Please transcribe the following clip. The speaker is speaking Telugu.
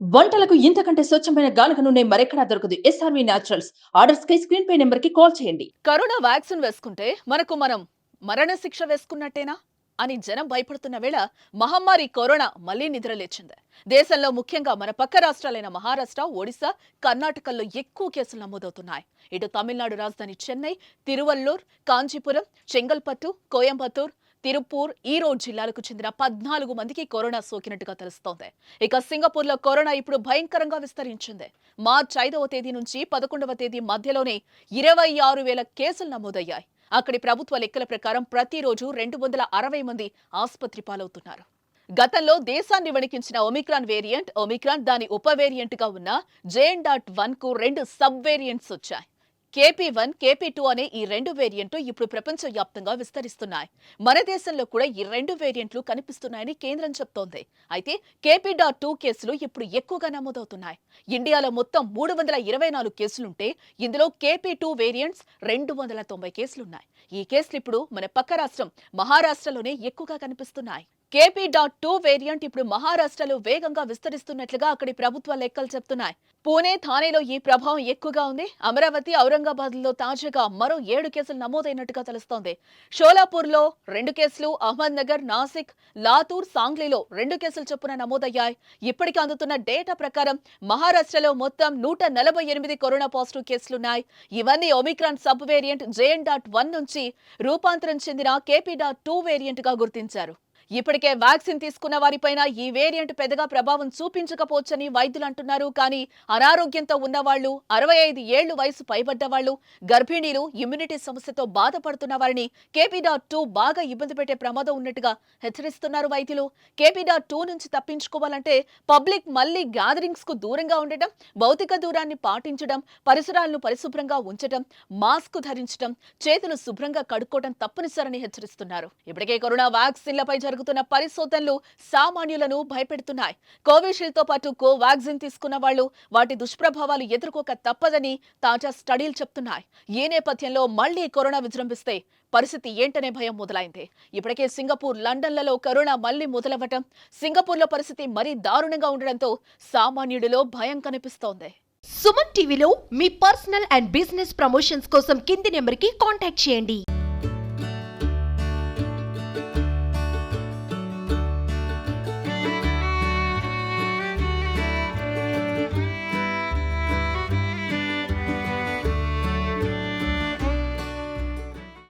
వంటలకు ఇంతకంటే స్వచ్ఛమైన గానుక నూనె మరెక్కడా దొరకదు. ఎస్ఆర్వి న్యాచురల్స్ ఆర్డర్స్ కై స్క్రీన్ పే నెంబర్కి కాల్ చేయండి. కరోనా వ్యాక్సిన్ వేసుకుంటే మనకు మనం మరణ శిక్ష వేసుకున్నట్టేనా? అని జనం భయపడుతున్న వేళ మహమ్మారి కరోనా మళ్ళీ నిద్రలేచింది దేశంలో ముఖ్యంగా మన పక్క రాష్ట్రాలైన మహారాష్ట్ర ఒడిశా కర్ణాటకల్లో ఎక్కువ కేసులు నమోదవుతున్నాయి. ఇటు తమిళనాడు రాజధాని చెన్నై తిరువల్లూర్ కాంచీపురం చెంగల్పట్టు కోయంబత్తూర్ తిరుపూర్ ఈరోడ్ జిల్లాలకు చెందిన పద్నాలుగు మందికి కరోనా సోకినట్టుగా తెలుస్తోంది. ఇక సింగపూర్లో కరోనా ఇప్పుడు భయంకరంగా విస్తరించింది. మార్చి ఐదవ తేదీ నుంచి పదకొండవ తేదీ మధ్యలోనే ఇరవై ఆరు వేల కేసులు నమోదయ్యాయి. అక్కడి ప్రభుత్వ లెక్కల ప్రకారం ప్రతిరోజు రెండు వందల అరవై మంది ఆసుపత్రి పాలవుతున్నారు. గతంలో దేశాన్ని వణికించిన ఒమిక్రాన్ వేరియంట్ ఒమిక్రాన్ దాని ఉప వేరియంట్గా ఉన్న జేఎన్ డాట్ వన్కు రెండు సబ్ వేరియంట్స్ వచ్చాయి. కేపీ వన్ కేపీ టూ అనే ఈ రెండు వేరియంట్లు ఇప్పుడు ప్రపంచవ్యాప్తంగా విస్తరిస్తున్నాయి. మన దేశంలో కూడా ఈ రెండు వేరియంట్లు కనిపిస్తున్నాయని కేంద్రం చెప్తోంది. అయితే కేపీ డాట్ టూ కేసులు ఇప్పుడు ఎక్కువగా నమోదవుతున్నాయి. ఇండియాలో మొత్తం మూడు వందల ఇరవై నాలుగు కేసులుంటే ఇందులో కేపీ టూ వేరియంట్స్ రెండు వందల తొంభై కేసులున్నాయి. ఈ కేసులు ఇప్పుడు మన పక్క రాష్ట్రం మహారాష్ట్రలోనే ఎక్కువగా కనిపిస్తున్నాయి. కేపీ డాట్ టూ వేరియంట్ ఇప్పుడు మహారాష్ట్రలో వేగంగా విస్తరిస్తున్నట్లుగా అక్కడి ప్రభుత్వ లెక్కలు చెప్తున్నాయి. పూణే థానేలో ఈ ప్రభావం ఎక్కువగా ఉంది. అమరావతి ఔరంగాబాద్లో తాజాగా మరో ఏడు కేసులు నమోదైనట్టుగా తెలుస్తోంది. షోలాపూర్లో రెండు కేసులు అహ్మద్ నగర్ నాసిక్ లాతూర్ సాంగ్లీలో రెండు కేసులు చొప్పున నమోదయ్యాయి. ఇప్పటికి అందుతున్న డేటా ప్రకారం మహారాష్ట్రలో మొత్తం నూట నలభై ఎనిమిది కరోనా పాజిటివ్ కేసులున్నాయి. ఇవన్నీ Omicron sub variant JN dot one నుంచి రూపాంతరం చెందిన కేపీ డాట్ టూ వేరియంట్గా గుర్తించారు. ఇప్పటికే వ్యాక్సిన్ తీసుకున్న వారిపైన ఈ వేరియంట్ పెద్దగా ప్రభావం చూపించకపోవచ్చని వైద్యులు అంటున్నారు. కానీ అనారోగ్యంతో ఉన్నవాళ్ళు అరవై ఐదు ఏళ్ళు వయసు పైబడ్డ వాళ్ళు గర్భిణీలు ఇమ్యూనిటీ సమస్యతో బాధపడుతున్న వారిని కేపీ డాట్ టూ బాగా ఇబ్బంది పెట్టే ప్రమాదం ఉన్నట్టుగా హెచ్చరిస్తున్నారు వైద్యులు. కేపీ డాట్ టూ నుంచి తప్పించుకోవాలంటే పబ్లిక్ మళ్ళీ గ్యాదరింగ్స్కు దూరంగా ఉండటం భౌతిక దూరాన్ని పాటించడం పరిసరాలను పరిశుభ్రంగా ఉంచడం మాస్క్ ధరించడం చేతులు శుభ్రంగా కడుక్కోవడం తప్పనిసరని హెచ్చరిస్తున్నారు. ఇప్పటికే కరోనా వ్యాక్సిన్లపై జరుగుతున్న పరిశోధనలు సామాన్యులను భయపెడుతున్నాయి. కోవిషీల్డ్తో పాటు కోవాక్సిన్ తీసుకున్న వాళ్ళు వాటి దుష్ప్రభావాలు ఎదుర్కోక తప్పదని తాజా స్టడీలు చెప్తున్నాయి. ఈ నేపథ్యంలో మళ్ళీ కరోనా విజృంభిస్తే పరిస్థితి ఏంటనే భయం మొదలైంది. ఇప్పటికే సింగపూర్ లండన్లలో కరోనా మళ్ళీ మొదలవ్వటం సింగపూర్లో పరిస్థితి మరీ దారుణంగా ఉండడంతో సామాన్యుడిలో భయం కనిపిస్తోంది. సుమన్ టీవీలో మీ పర్సనల్ అండ్ బిజినెస్ ప్రమోషన్స్ కోసం కింది నెంబర్కి కాంటాక్ట్ చేయండి.